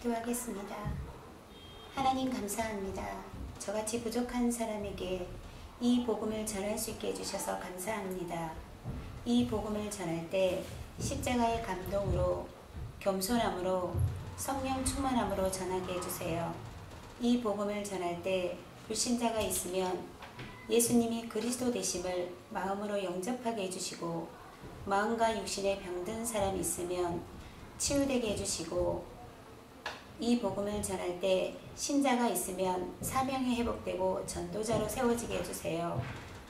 기도하겠습니다. 하나님 감사합니다. 저같이 부족한 사람에게 이 복음을 전할 수 있게 해주셔서 감사합니다. 이 복음을 전할 때 십자가의 감동으로 겸손함으로 성령 충만함으로 전하게 해주세요. 이 복음을 전할 때 불신자가 있으면 예수님이 그리스도 되심을 마음으로 영접하게 해주시고 마음과 육신에 병든 사람이 있으면 치유되게 해주시고 이 복음을 전할 때 신자가 있으면 사명이 회복되고 전도자로 세워지게 해주세요.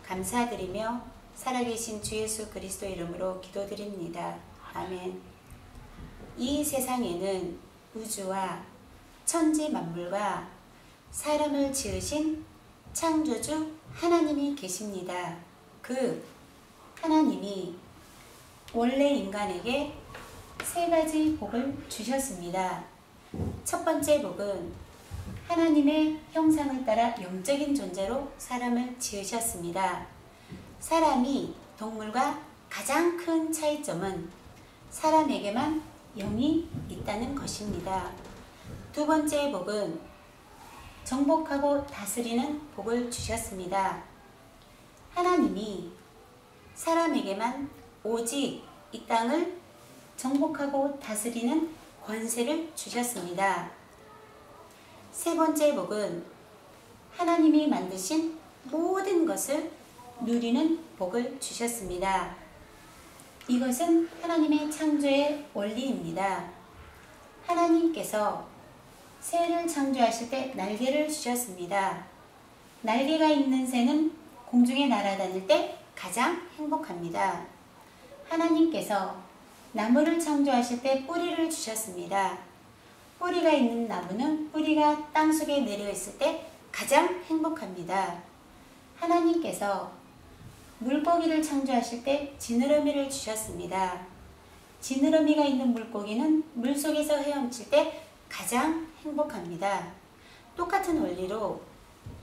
감사드리며 살아계신 주 예수 그리스도 이름으로 기도드립니다. 아멘. 이 세상에는 우주와 천지 만물과 사람을 지으신 창조주 하나님이 계십니다. 그 하나님이 원래 인간에게 세 가지 복을 주셨습니다. 첫 번째 복은 하나님의 형상을 따라 영적인 존재로 사람을 지으셨습니다. 사람이 동물과 가장 큰 차이점은 사람에게만 영이 있다는 것입니다. 두 번째 복은 정복하고 다스리는 복을 주셨습니다. 하나님이 사람에게만 오직 이 땅을 정복하고 다스리는 권세를 주셨습니다. 세 번째 복은 하나님이 만드신 모든 것을 누리는 복을 주셨습니다. 이것은 하나님의 창조의 원리입니다. 하나님께서 새를 창조하실 때 날개를 주셨습니다. 날개가 있는 새는 공중에 날아다닐 때 가장 행복합니다. 하나님께서 나무를 창조하실 때 뿌리를 주셨습니다. 뿌리가 있는 나무는 뿌리가 땅속에 내려있을 때 가장 행복합니다. 하나님께서 물고기를 창조하실 때 지느러미를 주셨습니다. 지느러미가 있는 물고기는 물속에서 헤엄칠 때 가장 행복합니다. 똑같은 원리로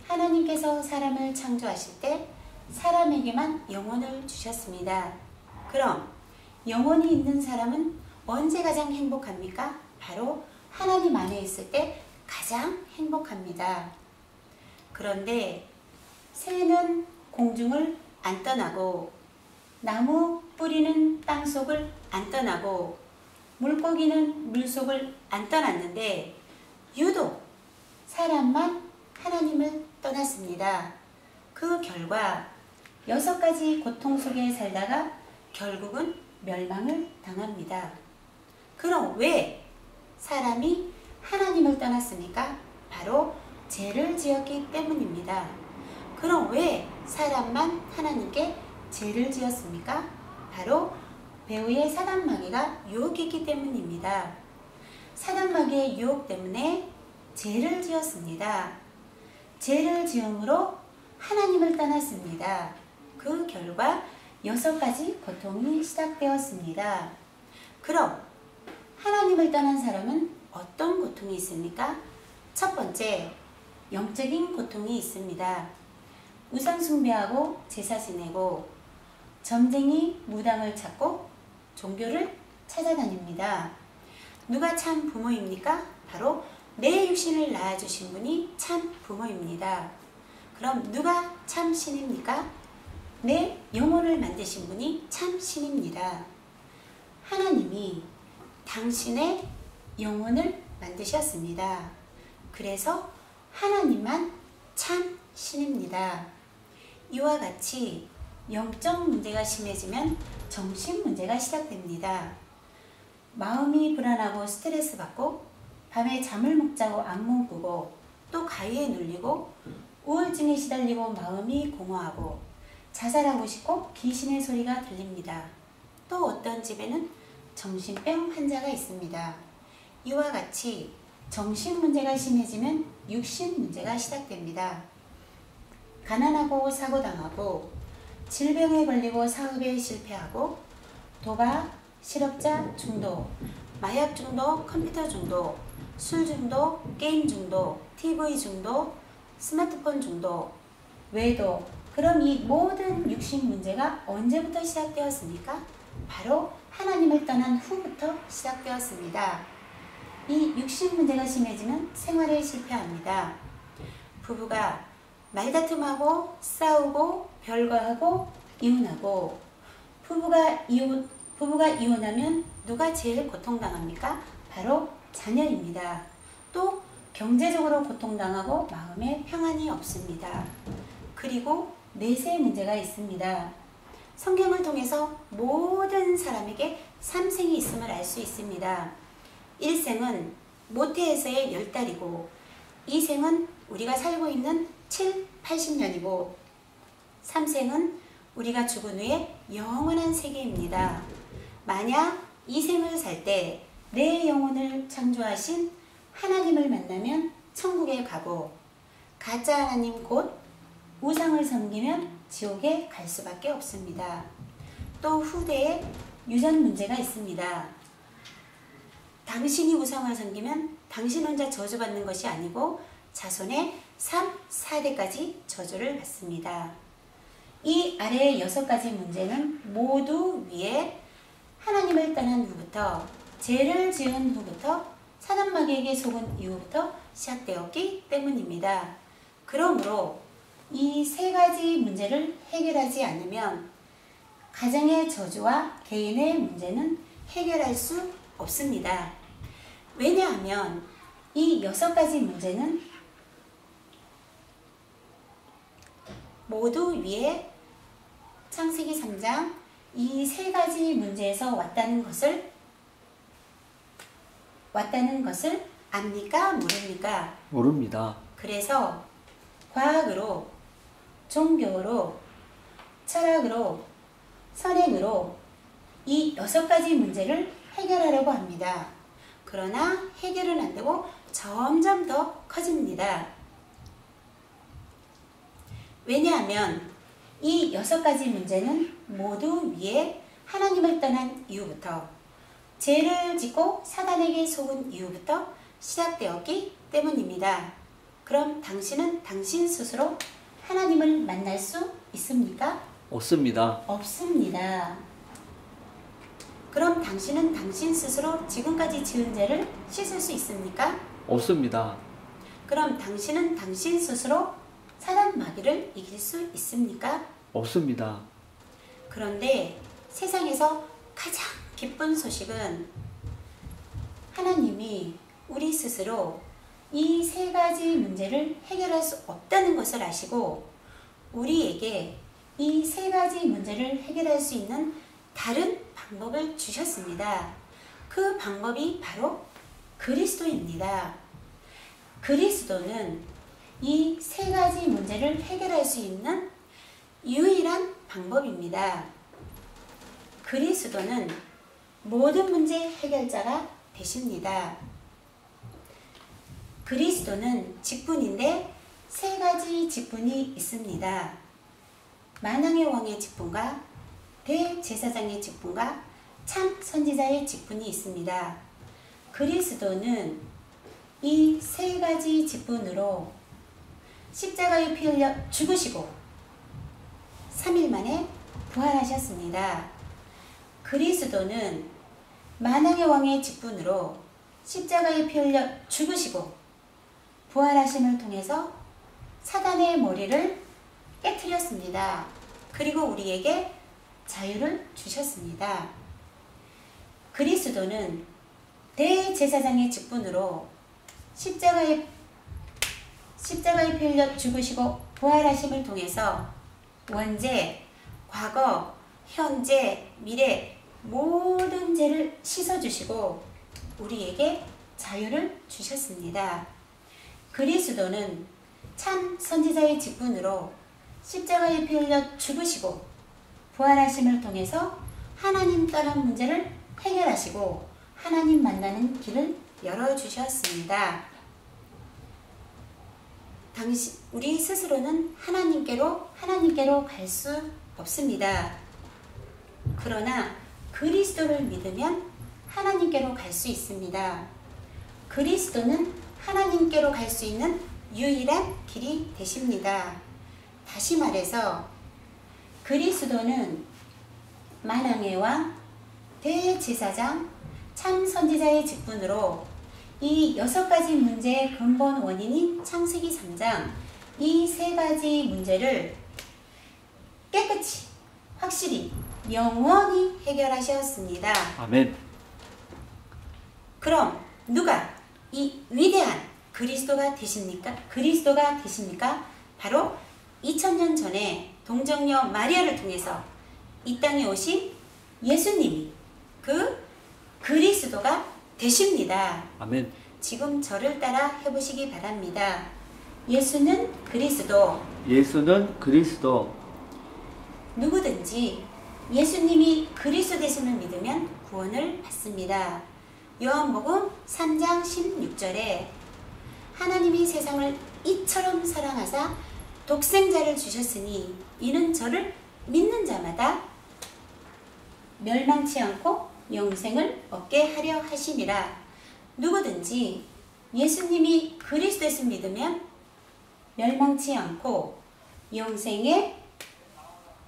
하나님께서 사람을 창조하실 때 사람에게만 영혼을 주셨습니다. 그럼 영혼이 있는 사람은 언제 가장 행복합니까? 바로 하나님 안에 있을 때 가장 행복합니다. 그런데 새는 공중을 안 떠나고 나무 뿌리는 땅속을 안 떠나고 물고기는 물속을 안 떠났는데 유독 사람만 하나님을 떠났습니다. 그 결과 여섯 가지 고통 속에 살다가 결국은 멸망을 당합니다. 그럼 왜 사람이 하나님을 떠났습니까? 바로 죄를 지었기 때문입니다. 그럼 왜 사람만 하나님께 죄를 지었습니까? 바로 배우의 사단마귀가 유혹했기 때문입니다. 사단마귀의 유혹 때문에 죄를 지었습니다. 죄를 지음으로 하나님을 떠났습니다. 그 결과 여섯 가지 고통이 시작되었습니다. 그럼 하나님을 떠난 사람은 어떤 고통이 있습니까? 첫 번째, 영적인 고통이 있습니다. 우상 숭배하고 제사 지내고 점쟁이 무당을 찾고 종교를 찾아다닙니다. 누가 참 부모입니까? 바로 내 육신을 낳아주신 분이 참 부모입니다. 그럼 누가 참 신입니까? 내 영혼을 만드신 분이 참 신입니다. 하나님이 당신의 영혼을 만드셨습니다. 그래서 하나님만 참 신입니다. 이와 같이 영적 문제가 심해지면 정신 문제가 시작됩니다. 마음이 불안하고 스트레스 받고 밤에 잠을 못 자고 악몽 꾸고 또 가위에 눌리고 우울증에 시달리고 마음이 공허하고 자살하고 싶고 귀신의 소리가 들립니다. 또 어떤 집에는 정신병 환자가 있습니다. 이와 같이 정신 문제가 심해지면 육신 문제가 시작됩니다. 가난하고 사고당하고 질병에 걸리고 사업에 실패하고 도박, 실업자 중독, 마약 중독, 컴퓨터 중독, 술 중독, 게임 중독, TV 중독, 스마트폰 중독, 외도, 그럼 이 모든 육신 문제가 언제부터 시작되었습니까? 바로 하나님을 떠난 후부터 시작되었습니다. 이 육신 문제가 심해지면 생활에 실패합니다. 부부가 말다툼하고 싸우고 별거하고 이혼하고 부부가 이혼 부부가 이혼하면 누가 제일 고통당합니까? 바로 자녀입니다. 또 경제적으로 고통당하고 마음에 평안이 없습니다. 그리고 뇌세 문제가 있습니다. 성경을 통해서 모든 사람에게 삼생이 있음을 알 수 있습니다. 1생은 모태에서의 10달이고 2생은 우리가 살고 있는 7, 80년이고 3생은 우리가 죽은 후에 영원한 세계입니다. 만약 이 생을 살 때 내 영혼을 창조하신 하나님을 만나면 천국에 가고 가짜 하나님 곧 우상을 섬기면 지옥에 갈 수밖에 없습니다. 또 후대에 유전 문제가 있습니다. 당신이 우상을 섬기면 당신 혼자 저주받는 것이 아니고 자손의 3, 4대까지 저주를 받습니다. 이 아래의 여섯 가지 문제는 모두 위에 하나님을 떠난 후부터 죄를 지은 후부터 사단마귀에게 속은 이후부터 시작되었기 때문입니다. 그러므로 이 세 가지 문제를 해결하지 않으면 가정의 저주와 개인의 문제는 해결할 수 없습니다. 왜냐하면 이 여섯 가지 문제는 모두 위에 창세기 3장 이 세 가지 문제에서 왔다는 것을 왔다는 것을 압니까? 모릅니까? 모릅니다. 그래서 과학으로 종교로 철학으로 선행으로 이 여섯 가지 문제를 해결하려고 합니다. 그러나 해결은 안 되고 점점 더 커집니다. 왜냐하면 이 여섯 가지 문제는 모두 위에 하나님을 떠난 이후부터 죄를 짓고 사단에게 속은 이후부터 시작되었기 때문입니다. 그럼 당신은 당신 스스로 하나님을 만날 수 있습니까? 없습니다. 없습니다. 그럼 당신은 당신 스스로 지금까지 지은 죄를 씻을 수 있습니까? 없습니다. 그럼 당신은 당신 스스로 사단 마귀를 이길 수 있습니까? 없습니다. 그런데 세상에서 가장 기쁜 소식은 하나님이 우리 스스로 이 세 가지 문제를 해결할 수 없다는 것을 아시고 우리에게 이 세 가지 문제를 해결할 수 있는 다른 방법을 주셨습니다. 그 방법이 바로 그리스도입니다. 그리스도는 이 세 가지 문제를 해결할 수 있는 유일한 방법입니다. 그리스도는 모든 문제 해결자가 되십니다. 그리스도는 직분인데 세 가지 직분이 있습니다. 만왕의 왕의 직분과 대제사장의 직분과 참 선지자의 직분이 있습니다. 그리스도는 이 세 가지 직분으로 십자가에 피 흘려 죽으시고 3일 만에 부활하셨습니다. 그리스도는 만왕의 왕의 직분으로 십자가에 피 흘려 죽으시고 부활하심을 통해서 사단의 머리를 깨뜨렸습니다. 그리고 우리에게 자유를 주셨습니다. 그리스도는 대제사장의 직분으로 십자가에 십자가에 피 흘려 죽으시고 부활하심을 통해서 원죄, 과거, 현재, 미래 모든 죄를 씻어주시고 우리에게 자유를 주셨습니다. 그리스도는 참 선지자의 직분으로 십자가에 피 흘려 죽으시고 부활하심을 통해서 하나님 떠난 문제를 해결하시고 하나님 만나는 길을 열어주셨습니다. 당신, 우리 스스로는 하나님께로, 하나님께로 갈 수 없습니다. 그러나 그리스도를 믿으면 하나님께로 갈 수 있습니다. 그리스도는 하나님께로 갈 수 있는 유일한 길이 되십니다. 다시 말해서 그리스도는 만왕의 왕, 대제사장, 참 선지자의 직분으로 이 여섯 가지 문제의 근본 원인인 창세기 3장 이 세 가지 문제를 깨끗이 확실히 영원히 해결하셨습니다. 아멘. 그럼 누가 이 위대한 그리스도가 되십니까? 그리스도가 되십니까? 바로 2000년 전에 동정녀 마리아를 통해서 이 땅에 오신 예수님이 그 그리스도가 되십니다. 아멘. 지금 저를 따라 해보시기 바랍니다. 예수는 그리스도, 예수는 그리스도. 누구든지 예수님이 그리스도 되심을 믿으면 구원을 받습니다. 요한복음 3장 16절에 하나님이 세상을 이처럼 사랑하사 독생자를 주셨으니 이는 저를 믿는 자마다 멸망치 않고 영생을 얻게 하려 하심이라. 누구든지 예수님이 그리스도에서 믿으면 멸망치 않고 영생의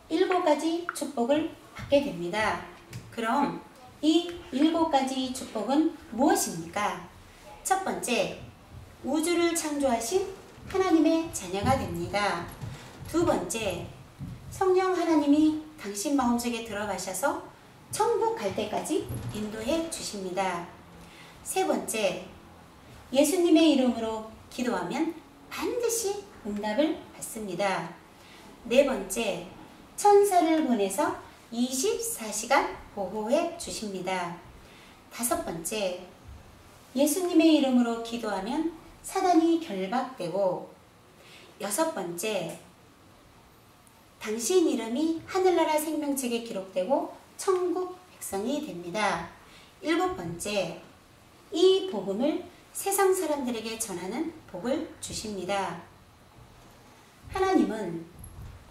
일곱 가지 축복을 받게 됩니다. 그럼 이 일곱 가지 축복은 무엇입니까? 첫 번째, 우주를 창조하신 하나님의 자녀가 됩니다. 두 번째, 성령 하나님이 당신 마음속에 들어가셔서 천국 갈 때까지 인도해 주십니다. 세 번째, 예수님의 이름으로 기도하면 반드시 응답을 받습니다. 네 번째, 천사를 보내서 24시간 보호해 주십니다. 다섯 번째, 예수님의 이름으로 기도하면 사단이 결박되고 여섯 번째, 당신 이름이 하늘나라 생명책에 기록되고 천국 백성이 됩니다. 일곱 번째, 이 복음을 세상 사람들에게 전하는 복을 주십니다. 하나님은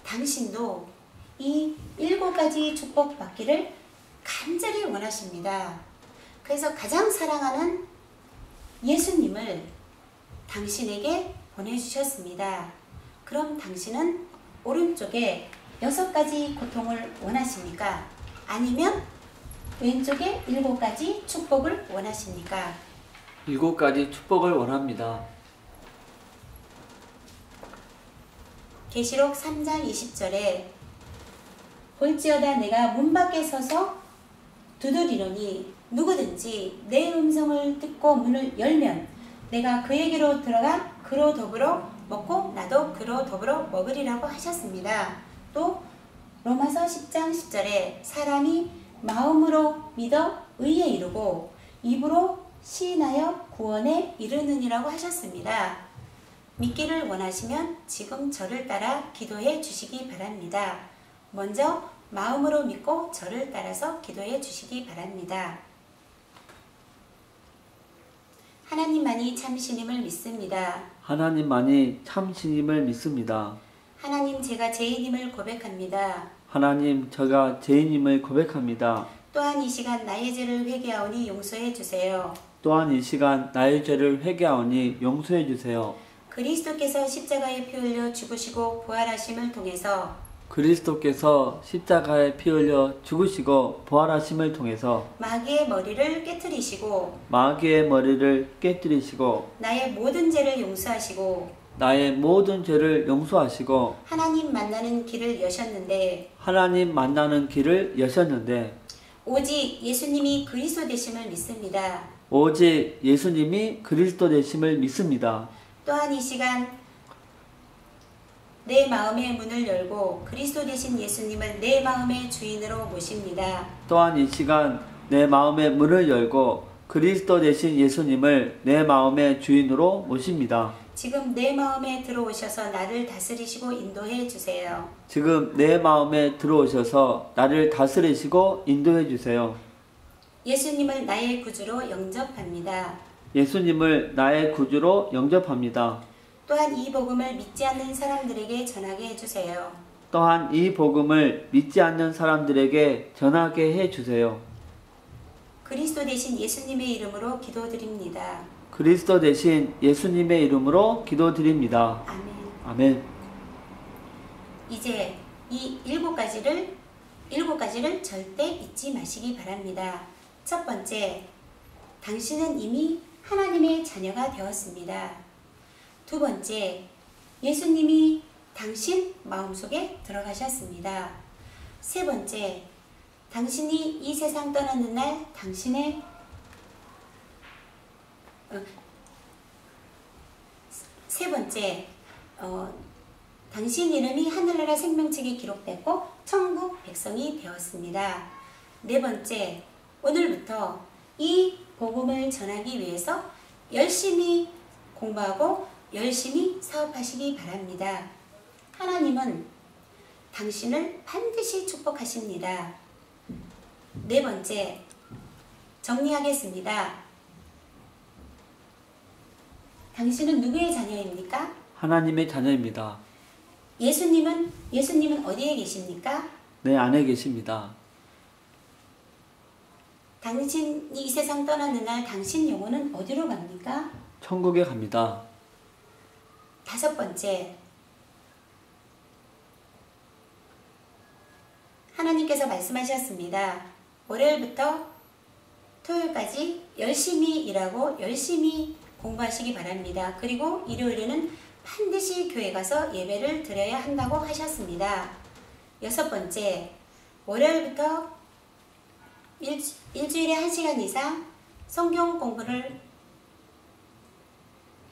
당신도 이 일곱 가지 축복 받기를 간절히 원하십니다. 그래서 가장 사랑하는 예수님을 당신에게 보내주셨습니다. 그럼 당신은 오른쪽에 여섯 가지 고통을 원하십니까? 아니면 왼쪽에 일곱 가지 축복을 원하십니까? 일곱 가지 축복을 원합니다. 계시록 3장 20절에 볼지어다 내가 문 밖에 서서 두드리노니 누구든지 내 음성을 듣고 문을 열면 내가 그에게로 들어가 그로 더불어 먹고 나도 그로 더불어 먹으리라고 하셨습니다. 또 로마서 10장 10절에 사람이 마음으로 믿어 의에 이르고 입으로 시인하여 구원에 이르느니라고 하셨습니다. 믿기를 원하시면 지금 저를 따라 기도해 주시기 바랍니다. 먼저 마음으로 믿고 저를 따라서 기도해 주시기 바랍니다. 하나님만이 참신임을 믿습니다. 하나님만이 참신임을 믿습니다. 하나님 제가 죄인임을 고백합니다. 하나님, 저가 죄인임을 고백합니다. 또한 이 시간 나의 죄를 회개하오니 용서해 주세요. 또한 이 시간 나의 죄를 회개하오니 용서해 주세요. 그리스도께서 십자가에 피 흘려 죽으시고 부활하심을 통해서 그리스도께서 십자가에 피 흘려 죽으시고 부활하심을 통해서 마귀의 머리를 깨뜨리시고 마귀의 머리를 깨뜨리시고 나의 모든 죄를 용서하시고 나의 모든 죄를 용서하시고 하나님 만나는 길을 여셨는데 하나님 만나는 길을 여셨는데 오직 예수님이 그리스도 되심을 믿습니다. 오직 예수님이 그리스도 되심을 믿습니다. 또한 이 시간 내 마음의 문을 열고 그리스도 되신 예수님을 내 마음의 주인으로 모십니다. 또한 이 시간 내 마음의 문을 열고 그리스도 되신 예수님을 내 마음의 주인으로 모십니다. 지금 내 마음에 들어오셔서 나를 다스리시고 인도해 주세요. 지금 내 마음에 들어오셔서 나를 다스리시고 인도해 주세요. 예수님을 나의 구주로 영접합니다. 예수님을 나의 구주로 영접합니다. 또한 이 복음을 믿지 않는 사람들에게 전하게 해주세요. 또한 이 복음을 믿지 않는 사람들에게 전하게 해 주세요. 그리스도 대신 예수님의 이름으로 기도드립니다. 그리스도 대신 예수님의 이름으로 기도드립니다. 아멘. 아멘. 이제 이 일곱 가지를 일곱 가지를 절대 잊지 마시기 바랍니다. 첫 번째, 당신은 이미 하나님의 자녀가 되었습니다. 두 번째, 예수님이 당신 마음속에 들어가셨습니다. 세 번째, 당신이 이 세상 떠나는 날 당신의 어, 세 번째, 어, 당신 이름이 하늘나라 생명책에 기록되고 천국 백성이 되었습니다. 네 번째, 오늘부터 이 복음을 전하기 위해서 열심히 공부하고 열심히 사업하시기 바랍니다. 하나님은 당신을 반드시 축복하십니다. 네 번째, 정리하겠습니다. 당신은 누구의 자녀입니까? 하나님의 자녀입니다. 예수님은 예수님은 어디에 계십니까? 내 안에 계십니다. 당신이 이 세상 떠나는 날 당신 영혼은 어디로 갑니까? 천국에 갑니다. 다섯 번째, 하나님께서 말씀하셨습니다. 월요일부터 토요일까지 열심히 일하고 열심히 공부하시기 바랍니다. 그리고 일요일에는 반드시 교회 가서 예배를 드려야 한다고 하셨습니다. 여섯 번째, 월요일부터 일, 일주일에 한 시간 이상 성경 공부를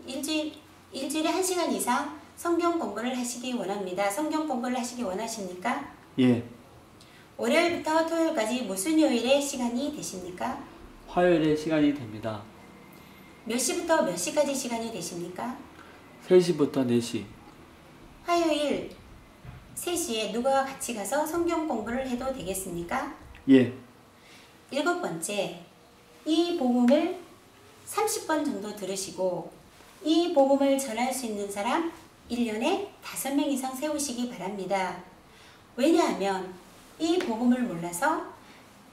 일주일, 일주일에 한 시간 이상 성경 공부를 하시기 원합니다. 성경 공부를 하시기 원하십니까? 예. 월요일부터 토요일까지 무슨 요일에 시간이 되십니까? 화요일에 시간이 됩니다. 몇 시부터 몇 시까지 시간이 되십니까? 3시부터 4시. 화요일 3시에 누가 같이 가서 성경 공부를 해도 되겠습니까? 예. 일곱 번째, 이 복음을 30번 정도 들으시고 이 복음을 전할 수 있는 사람 1년에 5명 이상 세우시기 바랍니다. 왜냐하면 이 복음을 몰라서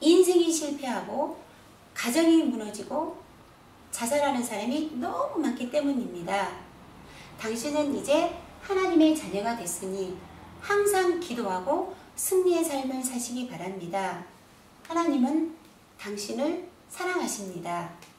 인생이 실패하고 가정이 무너지고 자살하는 사람이 너무 많기 때문입니다. 당신은 이제 하나님의 자녀가 됐으니 항상 기도하고 승리의 삶을 사시기 바랍니다. 하나님은 당신을 사랑하십니다.